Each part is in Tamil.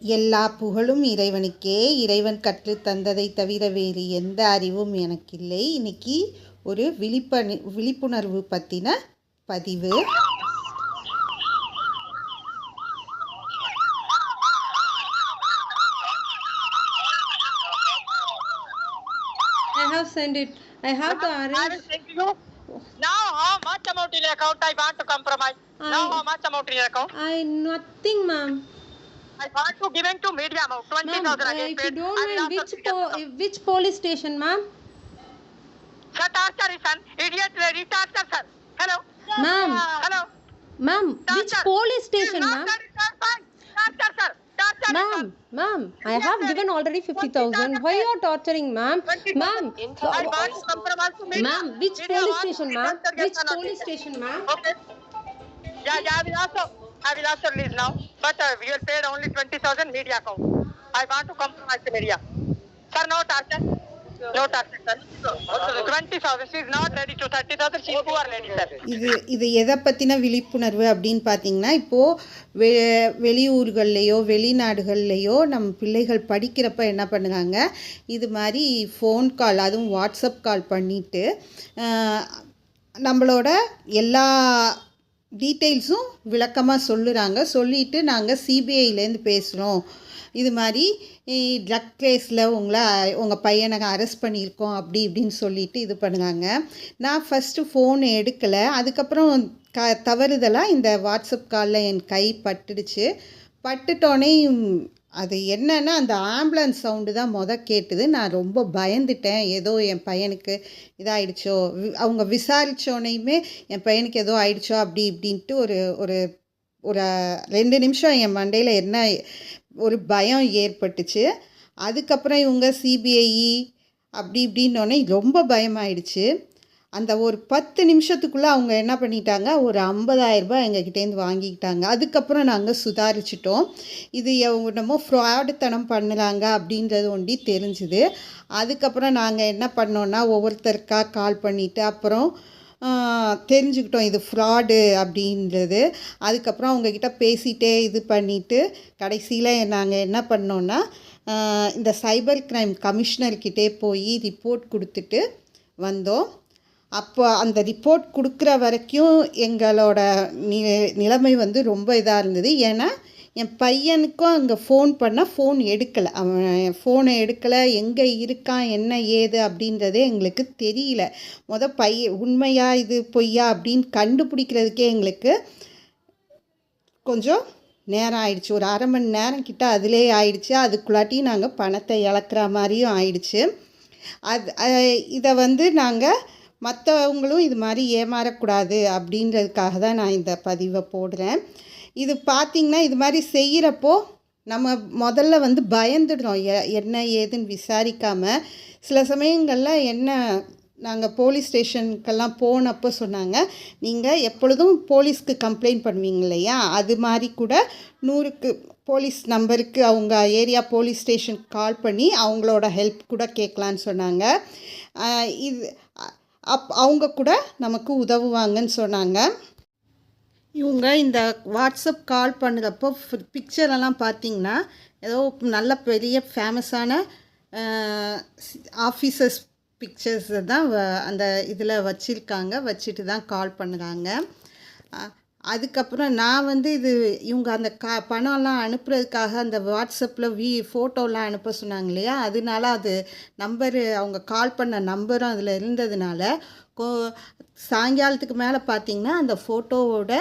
எல்லா புகழும் இறைவனுக்கே இறைவன் கற்றுத் தந்ததை தவிர வேறு எந்த அறிவும் எனக்கில்லை இன்னைக்கு ஒரு விழிப்பணி விழிப்புணர்வு பற்றின பதிவு I have sent it. I have to I will arrange. send you. Now how much amount in your account I want to compromise? Now I- how much amount in your account? I nothing, ma'am. advance to given to media amount 20000 uh, if you don't mind which po which police station ma'am sir taster son idiot lady taster sir hello ma'am hello ma'am which police station ma'am taster sir Ma'am, ma'am, I have given already 50,000. Why you are torturing, ma'am? Ma'am, ma'am, which police station, ma'am? Which police station, ma'am? Okay. Yeah, yeah, we also. I will also release now. But uh, we will paid only 20,000 media account. I want to compromise the media. Sir, no torture. No torture, sir. 20,000. She is not ready to 30,000. She is poor lady, sir. இது இது எதை பற்றின விழிப்புணர்வு அப்படின்னு பார்த்தீங்கன்னா இப்போது வெ வெளியூர்கள்லேயோ வெளிநாடுகள்லேயோ நம்ம பிள்ளைகள் படிக்கிறப்ப என்ன பண்ணுறாங்க இது மாதிரி ஃபோன் கால் அதுவும் வாட்ஸ்அப் கால் பண்ணிவிட்டு நம்மளோட எல்லா டீட்டெயில்ஸும் விளக்கமாக சொல்லுறாங்க. சொல்லிவிட்டு நாங்கள் சிபிஐலேருந்து பேசுகிறோம் இது மாதிரி ட்ரக் கேஸில் உங்களை உங்கள் பையனை அரெஸ்ட் பண்ணியிருக்கோம். அப்படி இப்படின்னு சொல்லிட்டு இது பண்ணுறாங்க. நான் ஃபஸ்ட்டு ஃபோன் எடுக்கலை. அதுக்கப்புறம் க தவறுதலாக இந்த வாட்ஸ்அப் காலில் என் கை பட்டுடுச்சு. பட்டுட்டோன்னே அது என்னன்னா அந்த ஆம்புலன்ஸ் சவுண்டு தான் மொத கேட்டுது. நான் ரொம்ப பயந்துட்டேன். ஏதோ என் பையனுக்கு இதாயிடுச்சோ? வி- அவங்க விசாரித்தோனையுமே என் பையனுக்கு ஏதோ ஆயிடுச்சோ? அப்படி இப்படின்ட்டு ஒரு ஒரு ஒரு ரெண்டு நிமிஷம் என் மண்டையில் என்ன ஒரு பயம் ஏற்பட்டுச்சு. அதுக்கப்புறம் இவங்க சிபிஐ அப்படி இப்படின்னோடனே ரொம்ப பயமாயிடுச்சு. அந்த ஒரு பத்து நிமிஷத்துக்குள்ளே அவங்க என்ன பண்ணிட்டாங்க? ஒரு 50000 ரூபாய் எங்ககிட்டேருந்து வாங்கிக்கிட்டாங்க. அதுக்கப்புறம் நாங்கள் சுதாரிச்சிட்டோம். இது என்னமோ ஃப்ராடுத்தனம் பண்ணலாங்க அப்படின்றது ஒண்டி தெரிஞ்சுது. அதுக்கப்புறம் நாங்கள் என்ன பண்ணோன்னா ஒவ்வொருத்தருக்கா கால் பண்ணிவிட்டு அப்புறம் தெரிஞ்சுக்கிட்டோம் இது ஃப்ராடு அப்படின்றது. அதுக்கப்புறம் அவங்கக்கிட்ட பேசிகிட்டே இது பண்ணிவிட்டு கடைசியில் நாங்கள் என்ன பண்ணோன்னா இந்த சைபர் கிரைம் கமிஷனர்கிட்டே போய் ரிப்போர்ட் கொடுத்துட்டு வந்தோம். அப்போ அந்த ரிப்போர்ட் கொடுக்குற வரைக்கும் எங்களோட நி நிலைமை வந்து ரொம்ப இதாக இருந்தது. ஏன்னா என் பையனுக்கும் அங்கே ஃபோன் பண்ணால் ஃபோன் எடுக்கலை. அவன் ஃபோனை எடுக்கலை. எங்கே இருக்கான்? என்ன ஏது? அப்படின்றதே எங்களுக்கு தெரியல. முத பைய உண்மையா இது பொய்யா அப்படின்னு கண்டுபிடிக்கிறதுக்கே எங்களுக்கு கொஞ்சம் நேரம் ஆயிடுச்சு. ஒரு அரை மணி நேரம் கிட்ட அதிலே ஆயிடுச்சு. அதுக்குள்ளாட்டி நாங்கள் பணத்தை இழக்கிற மாதிரியும் ஆயிடுச்சு. அது இதை வந்து நாங்கள் மற்றவங்களும் இது மாதிரி ஏமாறக்கூடாது அப்படின்றதுக்காக தான் நான் இந்த பதிவை போடுறேன். இது பார்த்திங்கன்னா இது மாதிரி செய்கிறப்போ நம்ம முதல்ல வந்து பயந்துடுறோம். எ என்ன ஏதுன்னு விசாரிக்காமல் சில சமயங்களில் என்ன நாங்கள் போலீஸ் ஸ்டேஷனுக்கெல்லாம் போனப்போ சொன்னாங்க நீங்கள் எப்பொழுதும் போலீஸ்க்கு கம்ப்ளைண்ட் பண்ணுவீங்க இல்லையா? அது மாதிரி கூட நூறுக்கு போலீஸ் நம்பருக்கு அவங்க ஏரியா போலீஸ் ஸ்டேஷனுக்கு கால் பண்ணி அவங்களோட ஹெல்ப் கூட கேட்கலான்னு சொன்னாங்க. இது அப் அவங்க கூட நமக்கு உதவுவாங்கன்னு சொன்னாங்க. இவங்க இந்த வாட்ஸ்அப் கால் பண்ணுறப்போ பிக்சரெல்லாம் பார்த்தீங்கன்னா ஏதோ நல்ல பெரிய ஃபேமஸான ஆஃபீஸர்ஸ் பிக்சர்ஸை தான் வ- அந்த இதில் வச்சுருக்காங்க வச்சுட்டு தான் கால் பண்ணுறாங்க. அதுக்கப்புறம் நான் வந்து இது இவங்க அந்த கா பணம்லாம் அனுப்புறதுக்காக அந்த வாட்ஸ்அப்பில் வி ஃபோட்டோலாம் அனுப்ப சொன்னாங்க இல்லையா அதனால அது நம்பரு அவங்க கால் பண்ண நம்பரும் அதில் இருந்ததுனால கோ சாயங்காலத்துக்கு மேலே பார்த்தீங்கன்னா அந்த ஃபோட்டோவோட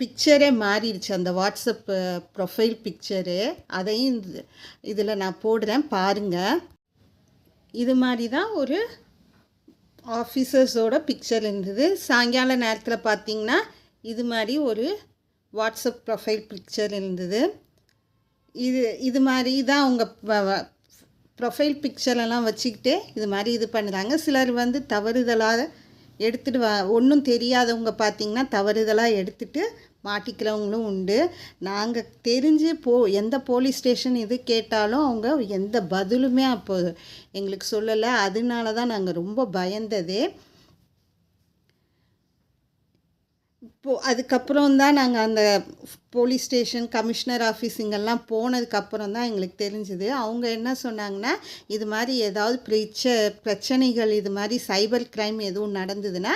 பிக்சரே மாறிடுச்சு. அந்த வாட்ஸ்அப் ப்ரொஃபைல் பிக்சரு அதையும் இதில் நான் போடுறேன் பாருங்கள் இது மாதிரி தான் ஒரு ஆஃபீஸர்ஸோட பிக்சர் இருந்தது. சாயங்கால நேரத்தில் பார்த்தீங்கன்னா இது மாதிரி ஒரு வாட்ஸ்அப் ப்ரொஃபைல் பிக்சர் இருந்தது. இது இது மாதிரி தான் அவங்க ப்ரொஃபைல் பிக்சரெல்லாம் வச்சுக்கிட்டு இது மாதிரி இது பண்ணுறாங்க சிலர் வந்து தவறுதலாக எடுத்துகிட்டு வா ஒன்றும் தெரியாதவங்க பார்த்திங்கன்னா தவறுதலாக எடுத்துகிட்டு மாட்டிக்கிறவங்களும் உண்டு. நாங்கள் தெரிஞ்சு போ எந்த போலீஸ் ஸ்டேஷன் இது கேட்டாலும் அவங்க எந்த பதிலுமே அப்போ எங்களுக்கு சொல்லலை. அதனால தான் நாங்கள் ரொம்ப பயந்ததே. இப்போ அதுக்கப்புறம் தான் நாங்கள் அந்த போலீஸ் ஸ்டேஷன் கமிஷனர் ஆஃபீஸ் இங்கெல்லாம் போனதுக்கப்புறம் தான் எங்களுக்கு தெரிஞ்சுது. அவங்க என்ன சொன்னாங்கன்னா இது மாதிரி ஏதாவது பிரச்ச பிரச்சனைகள் இது மாதிரி சைபர் கிரைம் எதுவும் நடந்ததுன்னா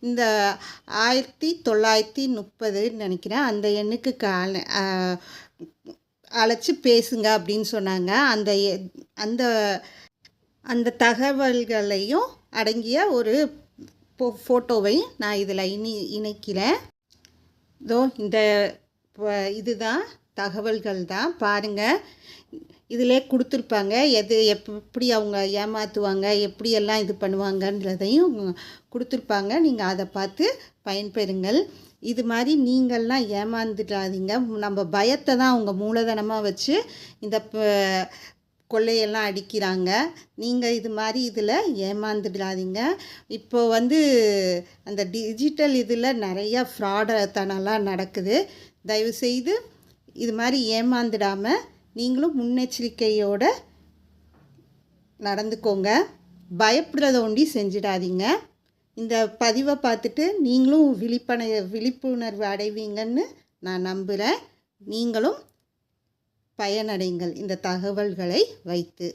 இந்த ஆயிரத்தி தொள்ளாயிரத்தி முப்பதுன்னு நினைக்கிறேன் அந்த எண்ணுக்கு கால அழைச்சி பேசுங்க அப்படின்னு சொன்னாங்க. அந்த எ- அந்த அந்த தகவல்களையும் அடங்கிய ஒரு ஃபோ- ஃபோட்டோவை நான் இதில் இனி இணைக்கிறேன். இதோ இந்த இதுதான் தகவல்கள் தான் பாருங்கள் இதிலே கொடுத்துருப்பாங்க. எது எப் எப்படி அவங்க ஏமாற்றுவாங்க எப்படியெல்லாம் இது பண்ணுவாங்கன்றதையும் கொடுத்துருப்பாங்க. நீங்கள் அதை பார்த்து பயன்பெறுங்கள். இது மாதிரி நீங்கள்லாம் ஏமாந்துடாதீங்க. நம்ம பயத்தை தான் அவங்க மூலதனமாக வச்சு இந்த ப- கொள்ளையெல்லாம் அடிக்கிறாங்க. நீங்கள் இது மாதிரி இதில் ஏமாந்துடாதீங்க. இப்போ வந்து அந்த டிஜிட்டல் இதில் நிறையா ஃப்ராடத்தனம்லாம் நடக்குது. தயவுசெய்து இது மாதிரி ஏமாந்துடாமல் நீங்களும் முன்னெச்சரிக்கையோடு நடந்துக்கோங்க. பயப்படுறத ஒண்டி செஞ்சிடாதீங்க. இந்த பதிவை பார்த்துட்டு நீங்களும் விழிப்பனை விழிப்புணர்வு அடைவீங்கன்னு நான் நம்புகிறேன் நீங்களும் பயனடைங்கள் இந்த தகவல்களை வைத்து.